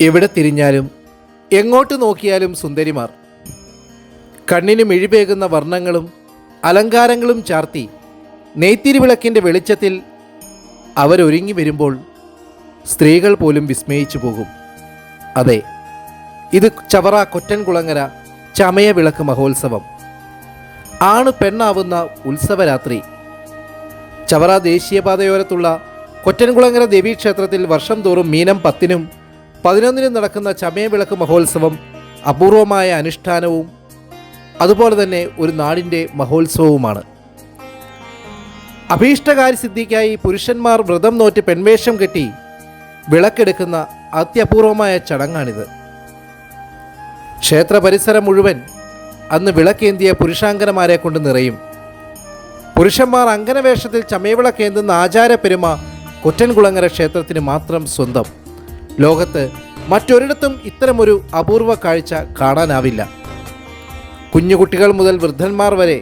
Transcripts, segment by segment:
എവിടെ തിരിഞ്ഞാലും എങ്ങോട്ട് നോക്കിയാലും സുന്ദരിമാർ. കണ്ണിന് മിഴിപേകുന്ന വർണങ്ങളും അലങ്കാരങ്ങളും ചാർത്തി നെയ്ത്തിരിവിളക്കിന്റെ വെളിച്ചത്തിൽ അവരൊരുങ്ങി വരുമ്പോൾ സ്ത്രീകൾ പോലും വിസ്മയിച്ചു പോകും. അതെ ഇത് ചവറ കൊറ്റൻകുളങ്ങര ചമയ വിളക്ക് മഹോത്സവം. ആണ് പെണ്ണാവുന്ന ഉത്സവരാത്രി. ചവറ ദേശീയപാതയോരത്തുള്ള കൊറ്റൻകുളങ്ങര ദേവീക്ഷേത്രത്തിൽ വർഷം തോറും മീനം പത്തിനും പതിനൊന്നിനും നടക്കുന്ന ചമയവിളക്ക് മഹോത്സവം അപൂർവമായ അനുഷ്ഠാനവും അതുപോലെ തന്നെ ഒരു നാടിന്റെ മഹോത്സവവുമാണ്. അഭീഷ്ടകാരി സിദ്ധിക്കായി പുരുഷന്മാർ വ്രതം നോറ്റ് പെൺവേഷം കെട്ടി വിളക്കെടുക്കുന്ന അത്യപൂർവമായ ചടങ്ങാണിത്. ക്ഷേത്ര പരിസരം മുഴുവൻ അന്ന് വിളക്കേന്തിയ പുരുഷാങ്കനമാരെ കൊണ്ട് നിറയും. പുരുഷന്മാർ അങ്കനവേഷത്തിൽ ചമയവിളക്കേന്തുന്ന ആചാരപ്പെരുമ കൊറ്റൻകുളങ്ങര ക്ഷേത്രത്തിന് മാത്രം സ്വന്തം. ലോകത്ത് മറ്റൊരിടത്തും ഇത്തരമൊരു അപൂർവ കാഴ്ച കാണാനാവില്ല. കുഞ്ഞുകുട്ടികൾ മുതൽ വൃദ്ധന്മാർ വരെ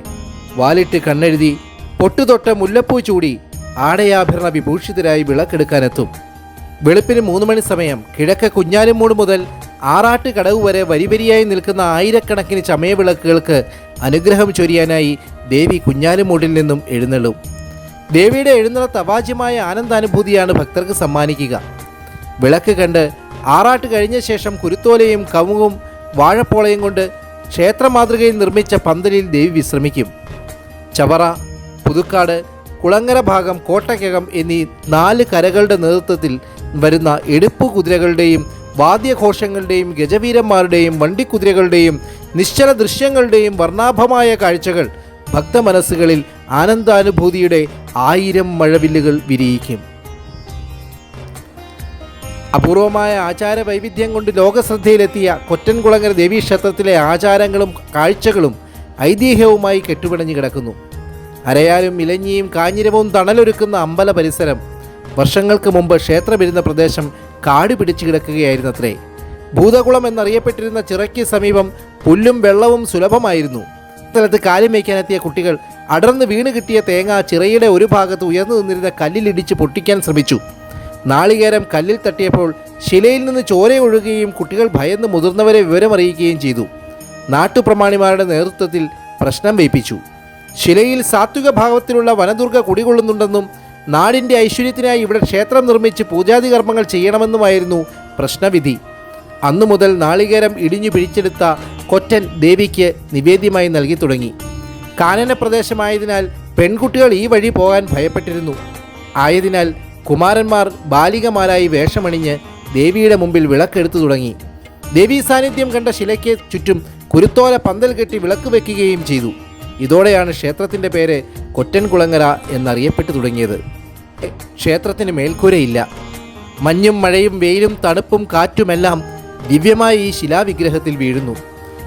വാലിട്ട് കണ്ണെഴുതി പൊട്ടുതൊട്ട് മുല്ലപ്പൂ ചൂടി ആടയാഭരണ വിഭൂഷിതരായി വിളക്കെടുക്കാനെത്തും. വെളുപ്പിന് മൂന്ന് മണി സമയം കിഴക്ക് കുഞ്ഞാലിമൂട് മുതൽ ആറാട്ട് കടവ് വരെ വരിവരിയായി നിൽക്കുന്ന ആയിരക്കണക്കിന് ചമയവിളക്കുകൾക്ക് അനുഗ്രഹം ചൊരിയാനായി ദേവി കുഞ്ഞാലിമൂടിൽ നിന്നും എഴുന്നള്ളും. ദേവിയുടെ എഴുന്നള്ളത്ത് അവാജ്യമായ ആനന്ദാനുഭൂതിയാണ് ഭക്തർക്ക് സമ്മാനിക്കുക. വിളക്ക് കണ്ട് ആറാട്ട് കഴിഞ്ഞ ശേഷം കുരുത്തോലയും കവുങ്ങും വാഴപ്പോളയും കൊണ്ട് ക്ഷേത്ര മാതൃകയിൽ നിർമ്മിച്ച പന്തലിൽ ദേവി വിശ്രമിക്കും. ചവറ പുതുക്കാട് കുളങ്ങര ഭാഗം കോട്ടക്കകം എന്നീ നാല് കരകളുടെ നേതൃത്വത്തിൽ വരുന്ന എടുപ്പു കുതിരകളുടെയും വാദ്യഘോഷങ്ങളുടെയും ഗജവീരന്മാരുടെയും വണ്ടിക്കുതിരകളുടെയും നിശ്ചല ദൃശ്യങ്ങളുടെയും വർണാഭമായ കാഴ്ചകൾ ഭക്തമനസ്സുകളിൽ ആനന്ദാനുഭൂതിയുടെ ആയിരം മഴവില്ലുകൾ വിരിയിക്കും. അപൂർവമായ ആചാര വൈവിധ്യം കൊണ്ട് ലോകശ്രദ്ധയിലെത്തിയ കൊറ്റൻകുളങ്ങര ദേവീക്ഷേത്രത്തിലെ ആചാരങ്ങളും കാഴ്ചകളും ഐതിഹ്യവുമായി കെട്ടുപിണഞ്ഞു കിടക്കുന്നു. അരയാലും ഇലഞ്ഞിയും കാഞ്ഞിരവും തണലൊരുക്കുന്ന അമ്പല പരിസരം വർഷങ്ങൾക്ക് മുമ്പ് ക്ഷേത്രമിരുന്ന പ്രദേശം കാട് പിടിച്ചു കിടക്കുകയായിരുന്നത്രേ. ഭൂതകുളം എന്നറിയപ്പെട്ടിരുന്ന ചിറയ്ക്ക് സമീപം പുല്ലും വെള്ളവും സുലഭമായിരുന്നു. സ്ഥലത്ത് കാലും വയ്ക്കാനെത്തിയ കുട്ടികൾ അടർന്ന് വീണ് കിട്ടിയ തേങ്ങ ചിറയുടെ ഒരു ഭാഗത്ത് ഉയർന്നു നിന്നിരുന്ന കല്ലിലിടിച്ച് പൊട്ടിക്കാൻ ശ്രമിച്ചു. നാളികേരം കല്ലിൽ തട്ടിയപ്പോൾ ശിലയിൽ നിന്ന് ചോര ഒഴുകുകയും കുട്ടികൾ ഭയന്ന് മുതിർന്നവരെ വിവരമറിയിക്കുകയും ചെയ്തു. നാട്ടുപ്രമാണിമാരുടെ നേതൃത്വത്തിൽ പ്രശ്നം വയ്പ്പിച്ചു. ശിലയിൽ സാത്വിക ഭാവത്തിലുള്ള വനദുർഗ കുടികൊള്ളുന്നുണ്ടെന്നും നാടിന്റെ ഐശ്വര്യത്തിനായി ഇവിടെ ക്ഷേത്രം നിർമ്മിച്ച് പൂജാതി കർമ്മങ്ങൾ ചെയ്യണമെന്നുമായിരുന്നു പ്രശ്നവിധി. അന്നു മുതൽ നാളികേരം ഇടിഞ്ഞു പിടിച്ചെടുത്ത കൊറ്റൻ ദേവിക്ക് നിവേദ്യമായി നൽകി തുടങ്ങി. കാനന പ്രദേശമായതിനാൽ പെൺകുട്ടികൾ ഈ വഴി പോകാൻ ഭയപ്പെട്ടിരുന്നു. ആയതിനാൽ കുമാരന്മാർ ബാലികമാരായി വേഷമണിഞ്ഞ് ദേവിയുടെ മുമ്പിൽ വിളക്കെടുത്തു തുടങ്ങി. ദേവീ സാന്നിധ്യം കണ്ട ശിലയ്ക്ക് ചുറ്റും കുരുത്തോല പന്തൽ കെട്ടി വിളക്ക് വെക്കുകയും ചെയ്തു. ഇതോടെയാണ് ക്ഷേത്രത്തിന്റെ പേര് കൊറ്റൻകുളങ്ങര എന്നറിയപ്പെട്ടു തുടങ്ങിയത്. ക്ഷേത്രത്തിന് മേൽക്കൂരയില്ല. മഞ്ഞും മഴയും വെയിലും തണുപ്പും കാറ്റുമെല്ലാം ദിവ്യമായി ഈ ശിലാവിഗ്രഹത്തിൽ വീഴുന്നു.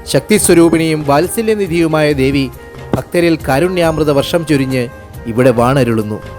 ശക്തിസ്വരൂപിണിയും വാത്സല്യനിധിയുമായ ദേവി ഭക്തരിൽ കാരുണ്യാമൃത വർഷം ചൊരിഞ്ഞ് ഇവിടെ വാണരുളുന്നു.